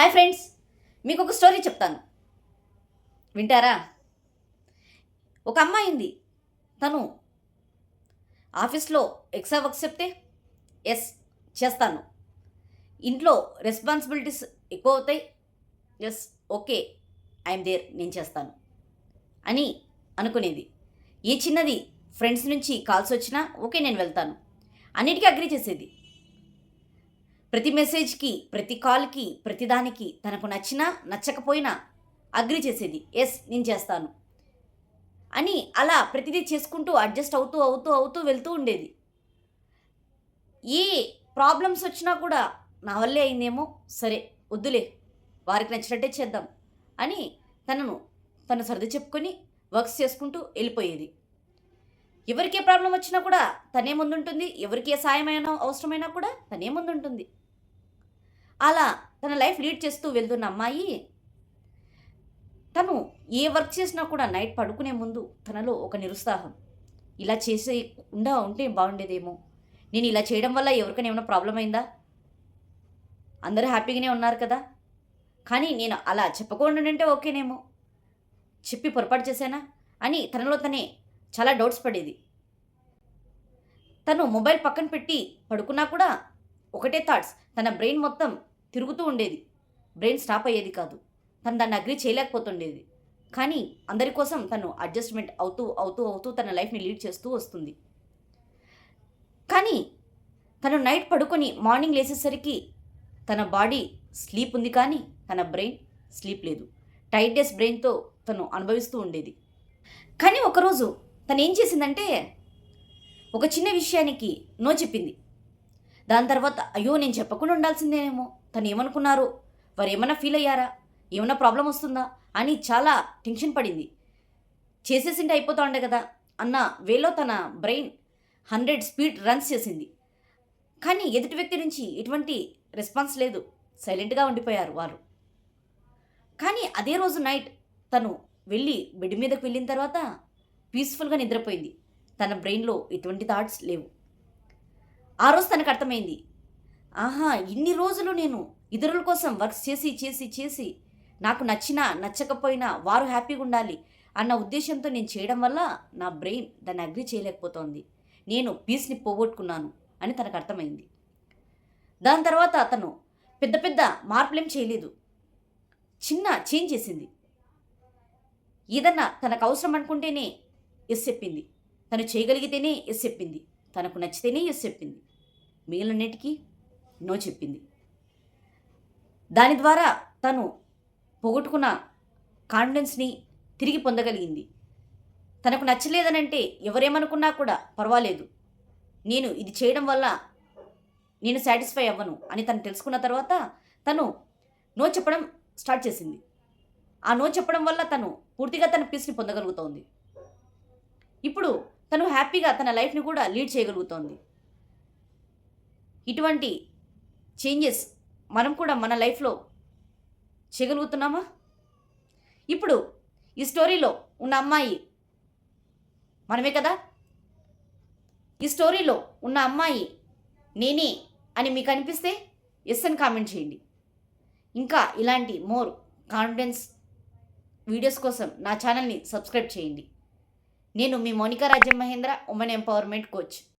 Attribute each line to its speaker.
Speaker 1: Hi friends మీకు ఒక story చెప్తాను. వింటారా? ఒక అమ్మాయి ఉంది. తను ఆఫీస్లో ఎక్సా వర్క్ చెప్తే ఎస్ చేస్తాను. ఇంట్లో రెస్పాన్సిబిలిటీస్ ఎక్కువ అవుతాయి. ఎస్ ఓకే ఐఎమ్ దేర్ నేను చేస్తాను. అని అనుకునేది. ఏ చిన్నది ఫ్రెండ్స్ నుంచి కాల్స్ వచ్చినా ఓకే నేను వెళ్తాను. అన్నిటికీ అగ్రి చేసేది. ప్రతి మెసేజ్కి ప్రతి కాల్కి ప్రతిదానికి తనకు నచ్చినా నచ్చకపోయినా అగ్రి చేసేది. ఎస్ నేను చేస్తాను అని అలా ప్రతిదీ చేసుకుంటూ అడ్జస్ట్ అవుతూ అవుతూ అవుతూ వెళ్తూ ఉండేది. ఏ ప్రాబ్లమ్స్ వచ్చినా కూడా నా వల్లే అయిందేమో సరే వద్దులే వారికి నచ్చినట్టే చేద్దాం అని తనను తను సర్ది చెప్పుకొని వర్క్స్ చేసుకుంటూ వెళ్ళిపోయేది. ఎవరికే ప్రాబ్లం వచ్చినా కూడా తనే ముందుంటుంది ఎవరికి ఏ సాయమైనా అవసరమైనా కూడా తనే ముందుంటుంది. అలా తన లైఫ్ లీడ్ చేస్తూ వెళ్తున్న అమ్మాయి తను ఏ వర్క్ చేసినా కూడా నైట్ పడుకునే ముందు తనలో ఒక నిరుత్సాహం. ఇలా చేసే ఉండా ఉంటే బాగుండేదేమో. నేను ఇలా చేయడం వల్ల ఎవరికైనా ఏమైనా ప్రాబ్లం అయిందా? అందరూ హ్యాపీగానే ఉన్నారు కదా? కానీ నేను అలా చెప్పకుండా ఉంటే ఓకేనేమో. చెప్పి పొరపాటు చేశానా? అని తనలో తనే చాలా డౌట్స్ పడేది. తను మొబైల్ పక్కన పెట్టి పడుకున్నా కూడా ఒకటే థాట్స్. తన బ్రెయిన్ మొత్తం తిరుగుతూ ఉండేది. బ్రెయిన్ స్టాప్ అయ్యేది కాదు. తను దాన్ని అగ్రి చేయలేకపోతుండేది. కానీ అందరి కోసం తను అడ్జస్ట్మెంట్ అవుతూ అవుతూ అవుతూ తన లైఫ్ని లీడ్ చేస్తూ వస్తుంది. కానీ తను నైట్ పడుకొని మార్నింగ్ లేచేసరికి తన బాడీ స్లీప్ ఉంది కానీ తన బ్రెయిన్ స్లీప్ లేదు. టైట్నెస్ బ్రెయిన్తో తను అనుభవిస్తూ ఉండేది. కానీ ఒకరోజు తను ఏం చేసిందంటే ఒక చిన్న విషయానికి నో చెప్పింది. దాని తర్వాత అయ్యో నేను చెప్పకుండా ఉండాల్సిందేనేమో తను ఏమనుకున్నారు వారు ఏమైనా ఫీల్ అయ్యారా? ఏమైనా ప్రాబ్లం వస్తుందా? అని చాలా టెన్షన్ పడింది. చేసేసింటే అయిపోతా ఉండే కదా? అన్న వేలో తన బ్రెయిన్ హండ్రెడ్ స్పీడ్ రన్స్ చేసింది. కానీ ఎదుటి వ్యక్తి నుంచి ఎటువంటి రెస్పాన్స్ లేదు. సైలెంట్గా ఉండిపోయారు వారు. కానీ అదే రోజు నైట్ తను వెళ్ళి బెడ్ మీదకి వెళ్ళిన తర్వాత పీస్ఫుల్గా నిద్రపోయింది. తన బ్రెయిన్లో ఎటువంటి థాట్స్ లేవు. ఆ రోజు తనకు అర్థమైంది. ఆహా ఇన్ని రోజులు నేను ఇతరుల కోసం వర్క్స్ చేసి చేసి చేసి నాకు నచ్చినా నచ్చకపోయినా వారు హ్యాపీగా ఉండాలి అన్న ఉద్దేశంతో నేను చేయడం వల్ల నా బ్రెయిన్ దాన్ని అగ్రి చేయలేకపోతోంది. నేను పీస్ని పోగొట్టుకున్నాను అని తనకు అర్థమైంది. దాని తర్వాత అతను పెద్ద పెద్ద మార్పులేం చేయలేదు. చిన్న చేంజ్ చేసింది. ఏదన్నా తనకు అవసరం అనుకుంటేనే ఎస్ చెప్పింది. తను చేయగలిగితేనే ఎస్ చెప్పింది. తనకు నచ్చితేనే ఎస్ చెప్పింది. మిగిలినన్నిటికీ నో చెప్పింది. దాని ద్వారా తను పోగొట్టుకున్న కాన్ఫిడెన్స్ని తిరిగి పొందగలిగింది. తనకు నచ్చలేదనంటే ఎవరేమనుకున్నా కూడా పర్వాలేదు. నేను ఇది చేయడం వల్ల నేను సాటిస్ఫై అవ్వను అని తను తెలుసుకున్న తర్వాత తను నో చెప్పడం స్టార్ట్ చేసింది. ఆ నో చెప్పడం వల్ల తను పూర్తిగా తన పీస్ని పొందగలుగుతోంది. ఇప్పుడు తను హ్యాపీగా తన లైఫ్ని కూడా లీడ్ చేయగలుగుతోంది. ఇటువంటి చేంజెస్ మనం కూడా మన లైఫ్లో చేయగలుగుతున్నామా? ఇప్పుడు ఈ స్టోరీలో ఉన్న అమ్మాయి మనమే కదా? ఈ స్టోరీలో ఉన్న అమ్మాయి నేనే అని మీకు అనిపిస్తే ఎస్ అని కామెంట్ చేయండి. ఇంకా ఇలాంటి మోర్ కాన్ఫిడెన్స్ వీడియోస్ కోసం నా ఛానల్ని సబ్స్క్రైబ్ చేయండి. నేను మీ మోనికా రాజ్యం మహేంద్ర ఉమెన్ ఎంపవర్మెంట్ కోచ్.